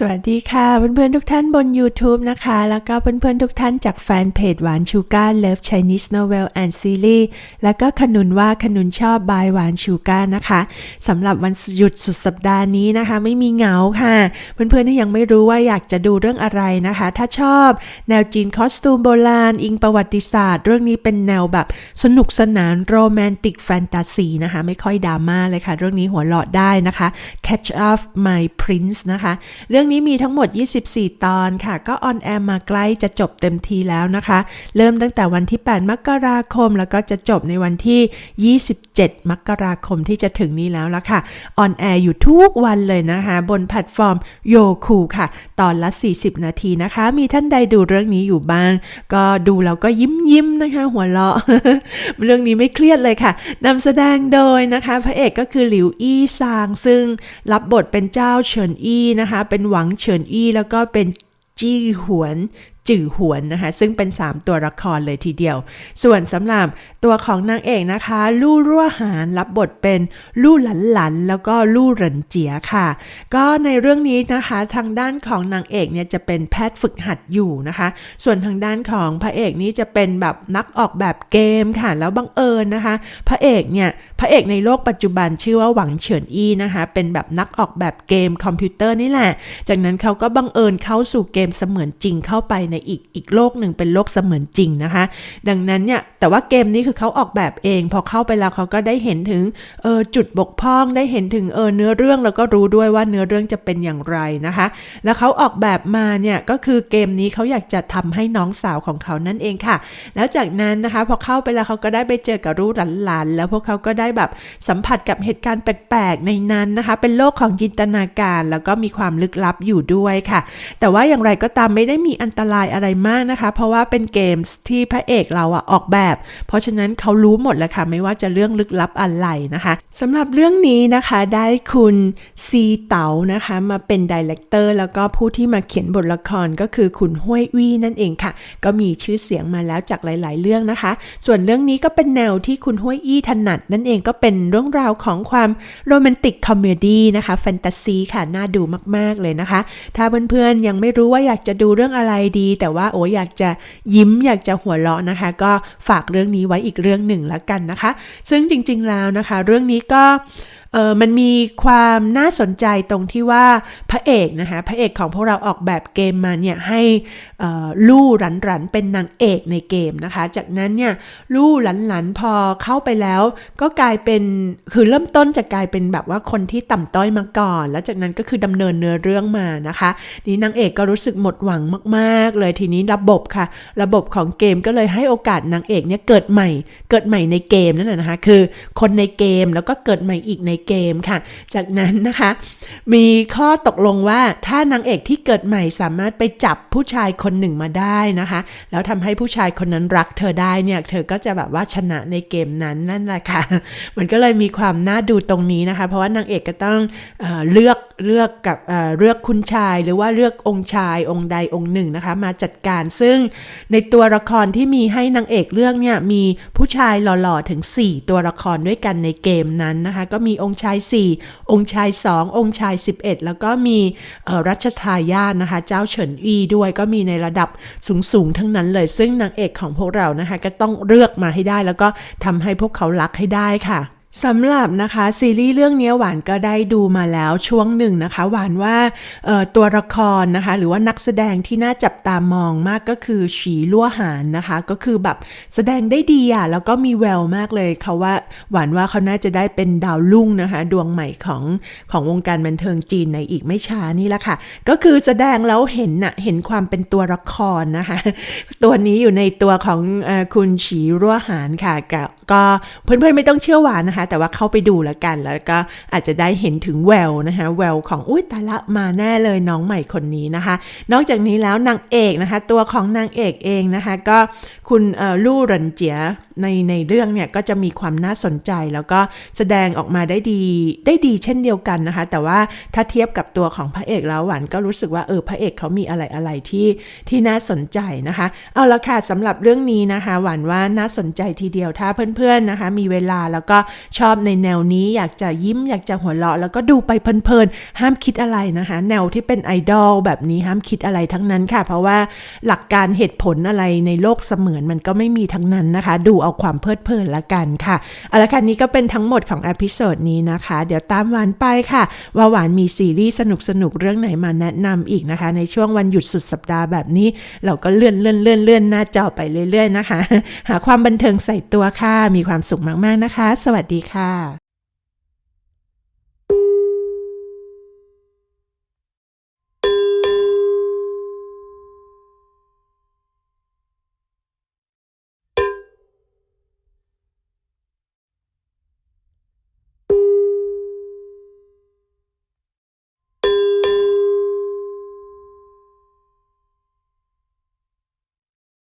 สวัสดีค่ะเพื่อนๆทุกท่านบน YouTube นะคะ แล้วก็เพื่อนๆทุกท่านจากแฟนเพจหวานชูการ์เลิฟ Chinese Novel and Series แล้วก็ขนุนว่าขนุนชอบบายหวานชูการ์นะคะสำหรับวันหยุดสุดสัปดาห์นี้นะคะ ไม่มีเหงาค่ะ เพื่อนๆที่ยังไม่รู้ว่าอยากจะดูเรื่องอะไรนะคะ ถ้าชอบแนวจีนคอสตูมโบราณ อิงประวัติศาสตร์ เรื่องนี้เป็นแนวแบบสนุกสนานโรแมนติกแฟนตาซีนะคะ ไม่ค่อยดราม่าเลยค่ะ เรื่องนี้หัวเราะได้นะคะ Catch Up My Prince นะคะ เรื่องนี้มีทั้งหมด 24 ตอนค่ะ ก็ออนแอร์มาใกล้จะจบเต็มทีแล้วนะคะ เริ่มตั้งแต่วันที่ 8 มกราคม แล้วก็จะจบในวันที่ 27 มกราคมที่จะถึงนี้แล้วละค่ะ ออนแอร์อยู่ทุกวันเลยนะคะ บนแพลตฟอร์มโยคูค่ะ ตอนละ 40 นาทีนะคะ มีท่านใดดูเรื่องนี้อยู่บ้าง ก็ดูแล้วก็ยิ้มยิ้มๆนะคะ หัวเราะ เรื่องนี้ไม่เครียดเลยค่ะนำแสดงโดยนะคะ พระเอกก็คือหลิวอี้ซางซึ่งรับบทเป็นเจ้าเฉินอี้นะคะ เป็นหวัังเฉินอี้แล้วก็เป็นจี้หวน จื่อหวนนะคะ ซึ่งเป็น 3 ตัวละครเลยทีเดียว ส่วนสำหรับตัวของนางเอกนะคะ ลู่รั่วหานรับบทเป็นลู่หลันหลันแล้วก็ลู่เหรินเจียค่ะ ก็ในเรื่องนี้นะคะทางด้านของนางเอกเนี่ยจะเป็นแพทย์ฝึกหัดอยู่นะคะ ส่วนทางด้านของพระเอกนี่จะเป็นแบบนักออกแบบเกมค่ะ แล้วบังเอิญนะคะ พระเอกเนี่ยพระเอกในโลกปัจจุบันชื่อว่าหวังเฉินอี้นะคะ เป็นแบบนักออกแบบเกมคอมพิวเตอร์นี่แหละ จากนั้นเขาก็บังเอิญเข้าสู่เกมเสมือนจริงเข้าไปในอีกอีกโลกหนึ่งเป็นโลกเสมือนจริงนะคะ ดังนั้นเนี่ยแต่ว่าเกมนี้คือเขาออกแบบเอง พอเข้าไปแล้วเขาก็ได้เห็นถึงเออจุดบกพร่องได้เห็นถึงเออเนื้อเรื่องแล้วก็รู้ด้วยว่าเนื้อเรื่องจะเป็นอย่างไรนะคะ แล้วเขาออกแบบมาเนี่ยก็คือเกมนี้เขาอยากจะทำให้น้องสาวของเขานั่นเองค่ะ แล้วจากนั้นนะคะพอเข้าไปแล้วเขาก็ได้ไปเจอกับรูปหลานๆแล้วพวกเขาก็ได้แบบสัมผัสกับเหตุการณ์แปลกๆในนั้นนะคะ เป็นโลกของจินตนาการแล้วก็มีความลึกลับอยู่ด้วยค่ะ แต่ว่าอย่างไรก็ตามไม่ได้มีอันตรายอะไรมากนะคะ เพราะว่าเป็นเกมส์ที่พระเอกเราอะออกแบบ เพราะฉะนั้นเขารู้หมดแล้วค่ะ ไม่ว่าจะเรื่องลึกลับอะไรนะคะสำหรับเรื่องนี้นะคะได้คุณซีเต๋านะคะ มาเป็นดีเลกเตอร์แล้วก็ผู้ที่มาเขียนบทละครก็คือคุณห้วยวี่นั่นเองค่ะ ก็มีชื่อเสียงมาแล้วจากหลาย ๆ เรื่องนะคะ ส่วนเรื่องนี้ก็เป็นแนวที่คุณห้วยอี้ถนัด นั่นเองก็เป็นเรื่องราวของความโรแมนติกคอมเมดี้นะคะแฟนตาซีค่ะน่าดูมาก ๆ เลยนะคะ ถ้าเพื่อน ๆ ยังไม่รู้ว่าอยากจะดูเรื่องอะไรดีแต่ว่าโอ้อยากจะยิ้มอยากจะหัวเราะนะคะ ก็ฝากเรื่องนี้ไว้อีกเรื่องหนึ่งแล้วกันนะคะ ซึ่งจริง ๆแล้วนะคะ เรื่องนี้ก็ เออมันมีความน่าสนใจตรงที่ว่าพระเอกนะคะพระเอกของพวกเราออกแบบเกมมาเนี่ยให้ลู่หลันหลันเป็นนางเอกในเกมนะคะ จากนั้นเนี่ยลู่หลันหลันพอเข้าไปแล้วก็กลายเป็นคือเริ่มต้นจะกลายเป็นแบบว่าคนที่ต่ำต้อยมาก่อน แล้วจากนั้นก็คือดำเนินเนื้อเรื่องมานะคะ นี่นางเอกก็รู้สึกหมดหวังมาก ๆ เลยทีนี้ระบบค่ะ ระบบของเกมก็เลยให้โอกาสนางเอกเนี่ยเกิดใหม่ เกิดใหม่ในเกมนั่นนะนะคะคือคนในเกมแล้วก็เกิดใหม่อีกในเกมค่ะ จากนั้นนะคะ มีข้อตกลงว่าถ้านางเอกที่เกิดใหม่สามารถไปจับผู้ชายคนหนึ่งมาได้นะคะ แล้วทำให้ผู้ชายคนนั้นรักเธอได้เนี่ย เธอก็จะแบบว่าชนะในเกมนั้นนั่นแหละค่ะ มันก็เลยมีความน่าดูตรงนี้นะคะ เพราะว่านางเอกก็ต้องเออเลือก เลือกกับเเลือกคุณชายหรือว่าเลือกองค์ชายองค์ใดองค์หนึ่งนะคะ มาจัดการซึ่งในตัวละครที่มีให้นางเอกเลือกเนี่ยมีผู้ชายหล่อๆถึง 4 ตัวละครด้วยกันในเกมนั้นนะคะ ก็มีองค์ชาย 4 องค์ชาย 2 องค์ชาย 11 แล้วก็มีรัชทายาทนะคะ เจ้าเฉินอีด้วยก็มีในระดับสูงๆ ทั้งนั้นเลย ซึ่งนางเอกของพวกเรานะคะ ก็ต้องเลือกมาให้ได้ แล้วก็ทำให้พวกเขารักให้ได้ค่ะ สำหรับนะคะซีรีส์เรื่องนี้หวานก็ได้ดูมาแล้วช่วงหนึ่งนะคะ หวานว่าตัวละครนะคะ หรือว่านักแสดงที่น่าจับตามองมากก็คือฉีลั่วหานนะคะ ก็คือแบบแสดงได้ดีอะแล้วก็มีแววมากเลยเขาว่าหวานว่าเขาน่าจะได้เป็นดาวรุ่งนะคะ ดวงใหม่ของของวงการบันเทิงจีนในอีกไม่ช้านี่แหละค่ะ ก็คือแสดงแล้วเห็นน่ะเห็นความเป็นตัวละครนะคะ ตัวนี้อยู่ในตัวของอคุณฉีรั่วหานค่ะก็ ก็เพื่อนๆไม่ต้องเชื่อหวานนะคะ แต่ว่าเข้าไปดูแล้วกัน แล้วก็อาจจะได้เห็นถึงแววนะคะ แววของอุ้ยตาละมาแน่เลยน้องใหม่คนนี้นะคะ นอกจากนี้แล้วนางเอกนะคะ ตัวของนางเอกเองนะคะ ก็คุณลู่รันเจีย ในในเรื่องเนี่ยก็จะมีความน่าสนใจแล้วก็แสดงออกมาได้ดีได้ดีเช่นเดียวกันนะคะ แต่ว่าถ้าเทียบกับตัวของพระเอกแล้วหวานก็รู้สึกว่าเออพระเอกเขามีอะไรอะไรที่ที่น่าสนใจนะคะ เอาละค่ะสำหรับเรื่องนี้นะคะ หวานว่าน่าสนใจทีเดียวถ้าเพื่อนๆนะคะ มีเวลาแล้วก็ชอบในแนวนี้อยากจะยิ้มอยากจะหัวเราะแล้วก็ดูไปเพลินๆห้ามคิดอะไรนะคะ แนวที่เป็นไอดอลแบบนี้ห้ามคิดอะไรทั้งนั้นค่ะ เพราะว่าหลักการเหตุผลอะไรในโลกเสมือนมันก็ไม่มีทั้งนั้นนะคะ ดูเอาความเพลิดเพลินละกันค่ะ เอาละค่ะนี้ก็เป็นทั้งหมดของอพิโซดนี้นะคะ เดี๋ยวตามหวานไปค่ะ ว่าหวานมีซีรีส์สนุกๆเรื่องไหนมาแนะนำอีกนะคะ ในช่วงวันหยุดสุดสัปดาห์แบบนี้ เราก็เลื่อนเลื่อนเลื่อนเลื่อนหน้าจอไปเรื่อย ๆ นะคะ หาความบันเทิงใส่ตัวค่ะ มีความสุขมากๆนะคะ สวัสดีค่ะ